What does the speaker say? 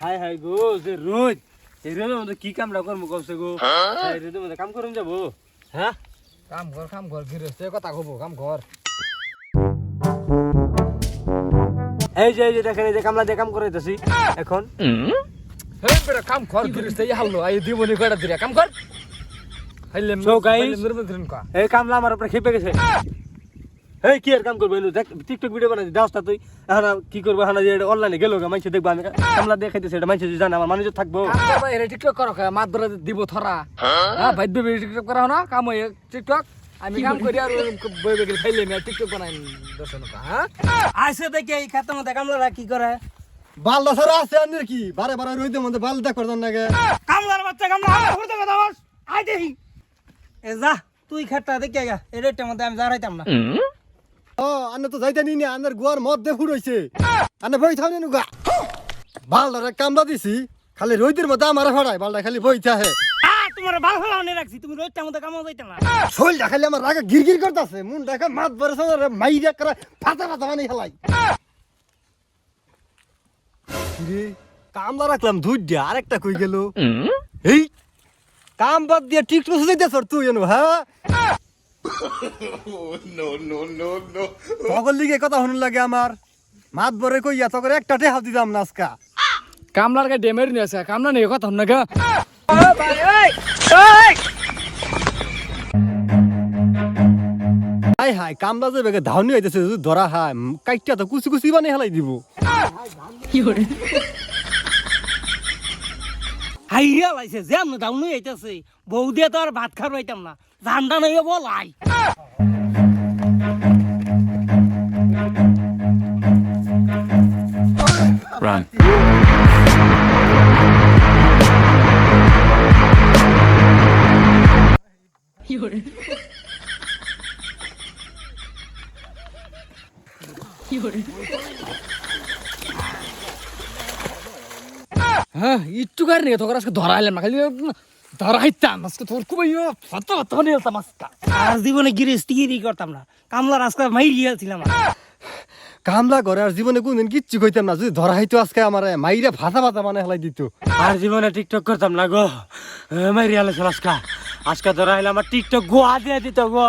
High high গো যে রোজ এই রোদের মধ্যে কি কামটা করব কবছে গো? এই রোদের মধ্যে কাম করুন যাব? হ্যাঁ? কাম কর কাম কর গৃহস্থ কথা কব কাম কর। এই যে এই যে দেখেন এই যে কামলা দিয়ে কাম করাইতেছি এখন। কাম কর গৃহস্থ এই হাল্লো আই দিবনি কয়টা দিরা কাম কর। হাইলে নির্মন্ত্রণ কা এই কামলা আমার উপরে খেপে গেছে। এই কি আর কাম করব? দেখ টিকটক ভিডিও বানাই দাওস্তা তুই। এখন কি করব? এখন যে অনলাইনে গেলো গা মানুষ দেখব আমি। কামলা দেখাইতেছে এটা মানুষ জানে আমার মানুষ থাকব। কাম টিকটক করো মাত ধরে দিব থরা। হ্যাঁ ভাই বেবি টিকটক করাও না কাম হয় টিকটক আমি কাম করি আর বই বেগিল খাইলে আমি টিকটক বানাই দর্শন কা হ্যাঁ? আসে দেখে এই খাতের মধ্যে কামলারা কি করে? বালদা ছাড়া আছে আনের কি বারে বারে রইতে মধ্যে বালদা করতাম না গে কামলার বাচ্চা কামলা আমার ঘুরতে কথা বস আই দেখি। এ যা তুই খাটটা দেখে গা এই রেটটার মধ্যে আমি দাঁড়াইতাম না। ও আনে তো যাইতে নি না আনের গুয়ার মধ্যে ফুড়ইছে। আনে বই থাও নেনু বালদারে কামলা দিছি খালি রইদের মধ্যে আমার ফড়াই বালদা খালি বই থাহে। তোমার ভালো ভালো আনে রাখছি তুমি রেটটার মধ্যে কামও যাইতাম না। শৈলটা খালি আমার রাগে গিরগির করতেছে মুন দেখা মাত বরে সাথে মাইরা করে ফাটা ফাটা বানাই খেলাই রে কামলা রাখলাম আরেকটা কই গেল? এই কাম বাদ দিয়ে টিকটক সুজাইতেছ তুই এনু হ্যাঁ? তখন লিগে কথা শুনুন লাগে আমার। মাত বরে কইয়া তখন একটা টেহা দিতাম না আজকা। কামলার কা ডেমের নিয়ে আছে কামলা নিয়ে কথা না গা হাই হাই কামলা যে বেগে ধাউনি হইতেছে যদি ধরা হাই কাইটা তো কুচি কুচি বানিয়ে হেলাই দিব। হাইরিয়া লাইছে যে আমি দাউনি আইতাছে। বউ দিয়ে তো আর ভাত খাবার পাইতাম না। জানটা নাই বলাই Run. হ্যাঁ একটু কার নিয়ে আজকে না খালি ধরাইতাম আজকে তোর খুবই ফত ফত নিয়ে যেতাম আজকে। আর জীবনে গিরিস্তিগিরি করতাম না কামলার আজকে মাইর গিয়েছিলাম কামলা করে আর জীবনে কোনদিন কিচ্ছু কইতাম না যদি ধরা হইতো আজকে আমার মাইরা ভাতা ভাতা বানিয়ে হেলাই দিত। আর জীবনে টিকটক করতাম না গো মাইর গেলে আজকা। আজকে ধরা হইলে আমার টিকটক গোয়া দিয়ে দিত গো।